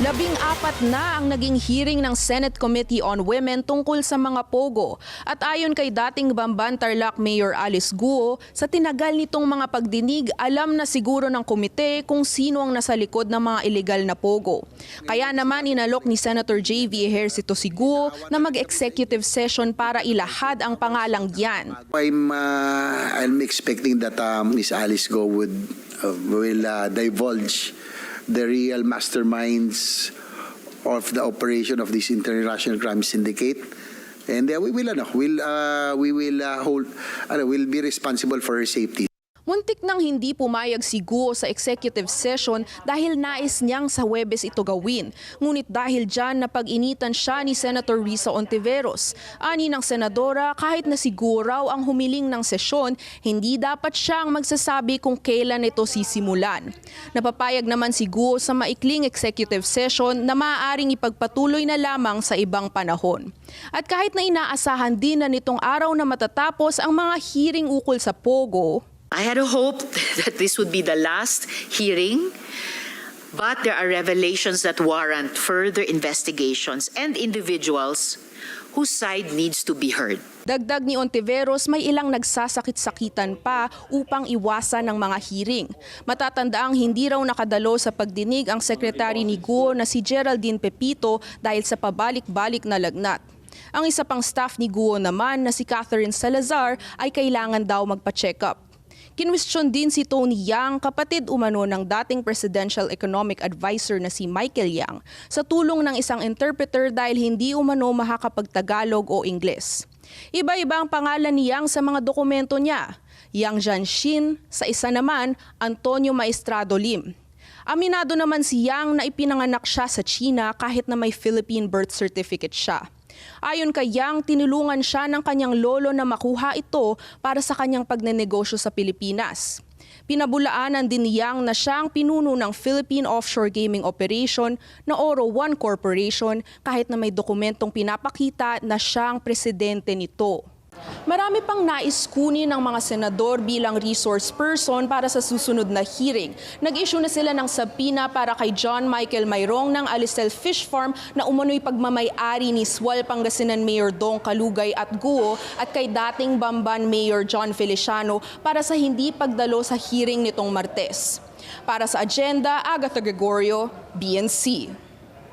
Labing apat na ang naging hearing ng Senate Committee on Women tungkol sa mga pogo. At ayon kay dating Bamban Tarlac Mayor Alice Guo, sa tinagal nitong mga pagdinig, alam na siguro ng komite kung sino ang nasa likod ng mga illegal na pogo. Kaya naman inalok ni Senator J.V. Ejercito si Guo na mag-executive session para ilahad ang pangalang yan. I'm uh, I'm expecting that um, Miss Alice Go would uh, will uh, divulge the real masterminds of the operation of this international crime syndicate. And uh, we will uh, we will uh, hold will be responsible for her safety. Muntik nang hindi pumayag si Guo sa executive session dahil nais niyang sa Webes ito gawin. Ngunit dahil dyan napag-initan siya ni Senator Risa Ontiveros. Ani ng senadora, kahit na si Guo raw ang humiling ng sesyon, hindi dapat siyang magsasabi kung kailan ito sisimulan. Napapayag naman si Guo sa maikling executive session na maaaring ipagpatuloy na lamang sa ibang panahon. At kahit na inaasahan din na nitong araw na matatapos ang mga hearing ukol sa Pogo, I had a hope that this would be the last hearing, but there are revelations that warrant further investigations and individuals whose side needs to be heard. Dagdag ni Ontiveros, may ilang nagsasakit-sakitan pa upang iwasan ng mga hearing. Matatandaang hindi raw nakadalo sa pagdinig ang sekretary ni Guo na si Geraldine Pepito dahil sa pabalik-balik na lagnat. Ang isa pang staff ni Guo naman na si Catherine Salazar ay kailangan daw magpa-check up. Kinwestiyon din si Tony Yang, kapatid umano ng dating Presidential Economic Advisor na si Michael Yang, sa tulong ng isang interpreter dahil hindi umano makakapagtagalog o Ingles. Iba-iba ang pangalan ni Yang sa mga dokumento niya. Yang Jianxin, sa isa naman, Antonio Maestrado Lim. Aminado naman si Yang na ipinanganak siya sa China kahit na may Philippine birth certificate siya. Ayon kay Yang, tinulungan siya ng kanyang lolo na makuha ito para sa kanyang pagnenegosyo sa Pilipinas. Pinabulaanan din ni Yang na siya ang pinuno ng Philippine Offshore Gaming Operation na Oro One Corporation kahit na may dokumentong pinapakita na siya ang presidente nito. Marami pang nais kunin ng mga senador bilang resource person para sa susunod na hearing. Nag-issue na sila ng sabina para kay John Michael Mayrong ng Alisel Fish Farm na umano'y pagmamay-ari ni Swal Pangasinan Mayor Dong Kalugay at Guo at kay dating Bamban Mayor John Feliciano para sa hindi pagdalo sa hearing nitong Martes. Para sa agenda, Agatha Gregorio, BNC.